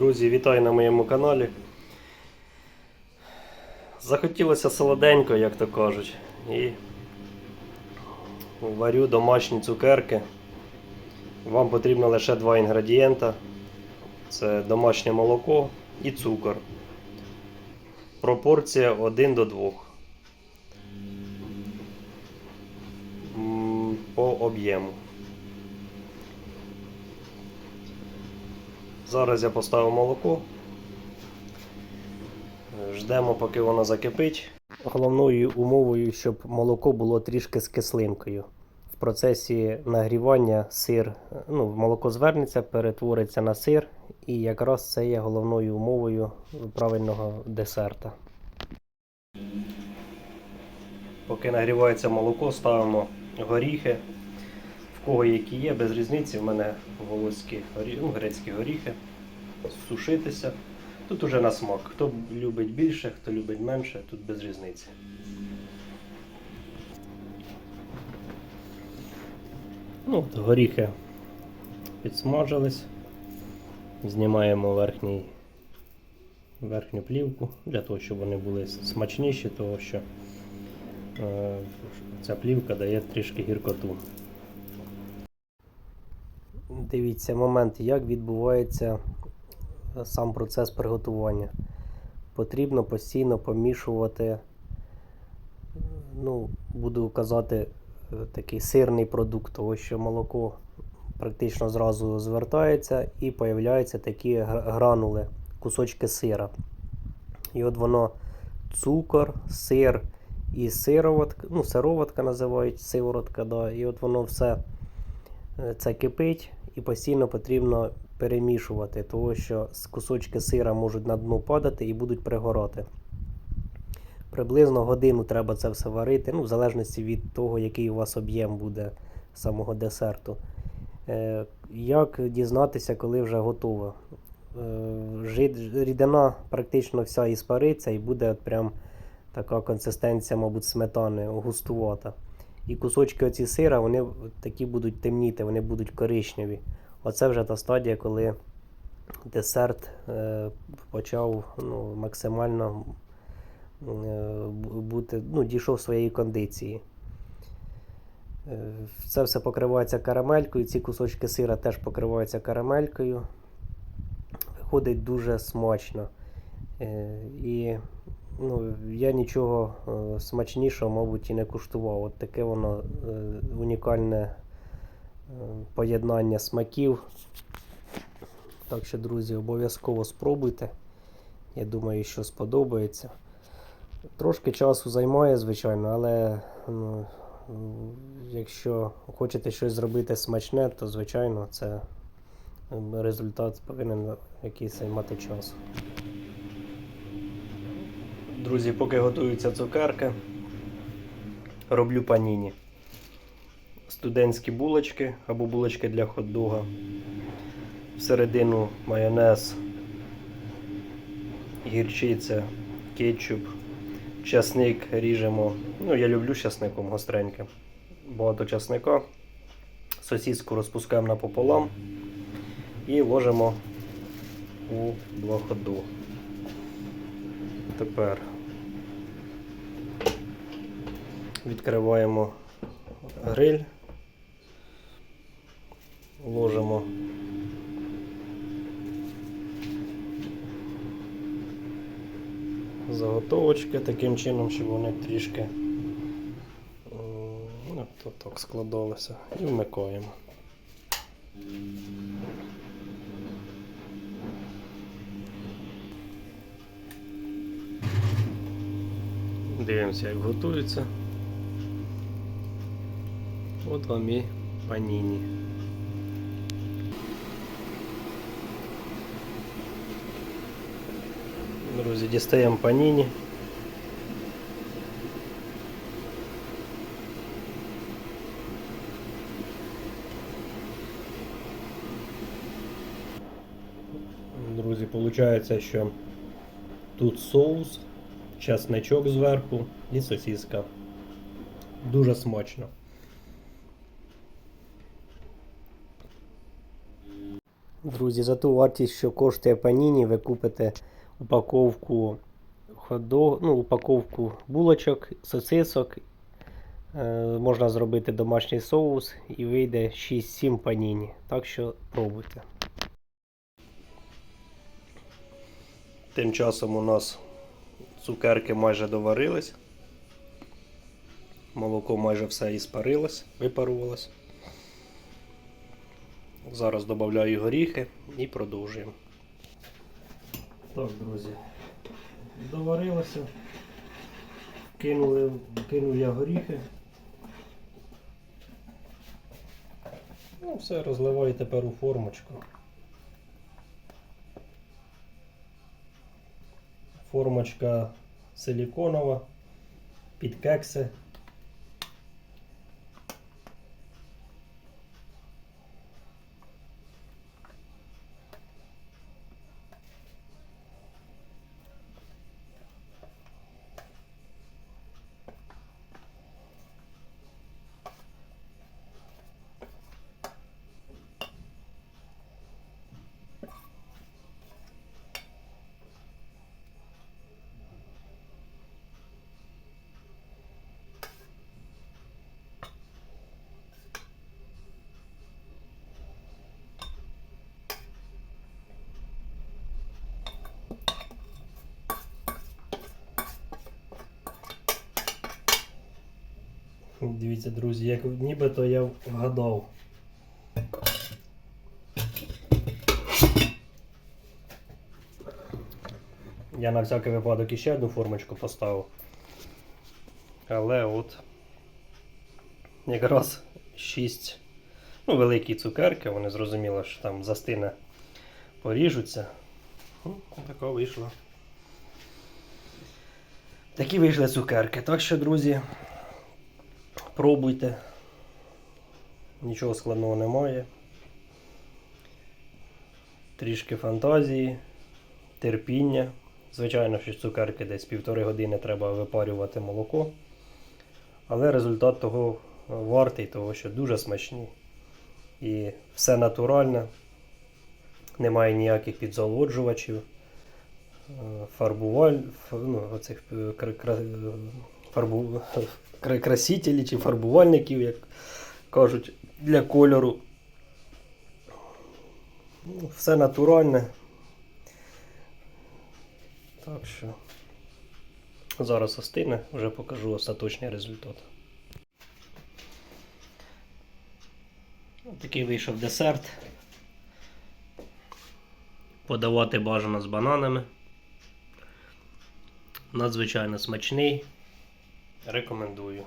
Друзі, вітаю на моєму каналі. Захотілося солоденько, як то кажуть. І варю домашні цукерки. Вам потрібно лише два інгредієнта. Це домашнє молоко і цукор. Пропорція 1 до 2. По об'єму. Зараз я поставив молоко. Ждемо, поки воно закипить. Головною умовою, щоб молоко було трішки з кислинкою. В процесі нагрівання сир, ну, молоко звернеться, перетвориться на сир, і якраз це є головною умовою правильного десерта. Поки нагрівається молоко, ставимо горіхи. В кого які є, без різниці. У мене волоські ну, грецькі горіхи. Сушитися. Тут уже на смак. Хто любить більше, хто любить менше, тут без різниці. Ну, от горіхи підсмажились. Знімаємо верхній, верхню плівку для того, щоб вони були смачніші, тому що е, ця плівка дає трішки гіркоту. Дивіться момент, як відбувається е, сам процес приготування. Потрібно постійно помішувати, е, ну, буду казати, е, такий сирний продукт, тому що молоко практично зразу звертається і появляються такі гранули, кусочки сира. І от воно цукор, сир і сироватка, ну, сироватка називають, сиворотка, да, і от воно все це кипить і постійно потрібно перемішувати, тому що кусочки сира можуть на дно падати і будуть пригорати. Приблизно годину треба це все варити, ну, в залежності від того, який у вас об'єм буде самого десерту. Е, Як дізнатися, коли вже готово? Е, Рідина практично вся іспариться і буде от прям така консистенція, мабуть, сметани густувата. І кусочки оці сира, вони такі будуть темніти, вони будуть коричневі. Оце вже та стадія, коли десерт е, почав ну, максимально е, бу- бути, ну, дійшов своєї кондиції. Е, Це все покривається карамелькою, ці кусочки сира теж покриваються карамелькою. Виходить дуже смачно. Е, І ну, я нічого е, смачнішого, мабуть, і не куштував. От таке воно унікальне поєднання смаків. Так що, друзі, обов'язково спробуйте. Я думаю, що сподобається. Трошки часу займає, звичайно, але ну, якщо хочете щось зробити смачне, то звичайно це результат повинен якийсь займати час. Друзі, поки готуються цукерки, роблю паніні. Студентські булочки або булочки для хот-дога. Всередину майонез, гірчиця, кетчуп, часник ріжемо. Ну, я люблю часником гостреньке. Багато часника. Сосиску розпускаємо напополам і ложимо у два хот-дог. Тепер відкриваємо гриль, ложимо заготовочки таким чином, щоб вони трішки ну, то так складалися і вмикаємо. Дивимося, як готується. От вам і паніні. Друзі, дістаємо паніні. Друзі, виходить, що тут соус, чесничок зверху і сосиска. Дуже смачно. Друзі, за ту вартість, що коштує паніні, ви купите упаковку ходо, ну, упаковку булочок, сосисок. Е, можна зробити домашній соус і вийде 6-7 паніні. Так що пробуйте. Тим часом у нас цукерки майже доварились. Молоко майже все іспарилось, випарувалось. Зараз додаю горіхи і продовжуємо. Так, друзі, доварилося. Кинули, кинув я горіхи. Ну, все, розливаю тепер у формочку. Формочка силіконова, під кекси. Дивіться, друзі, як нібито я вгадав. Я на всякий випадок іще одну формочку поставив. Але от якраз 6 ну, великі цукерки, вони зрозуміло, що там застине поріжуться. Ну, така вийшла. Такі вийшли цукерки. Так що, друзі, пробуйте. Нічого складного немає. Трішки фантазії, терпіння. Звичайно, що цукерки десь півтори години треба випарювати молоко. Але результат того вартий, того, що дуже смачні. І все натуральне. Немає ніяких підзолоджувачів, е, фарбуваль, ну, оцих е, фарбу, кра- красителів чи фарбувальників, як кажуть, для кольору. Ну, Все натуральне. Так що зараз остине, вже покажу остаточний результат. Такий вийшов десерт. Подавати бажано з бананами. Надзвичайно смачний. Рекомендую.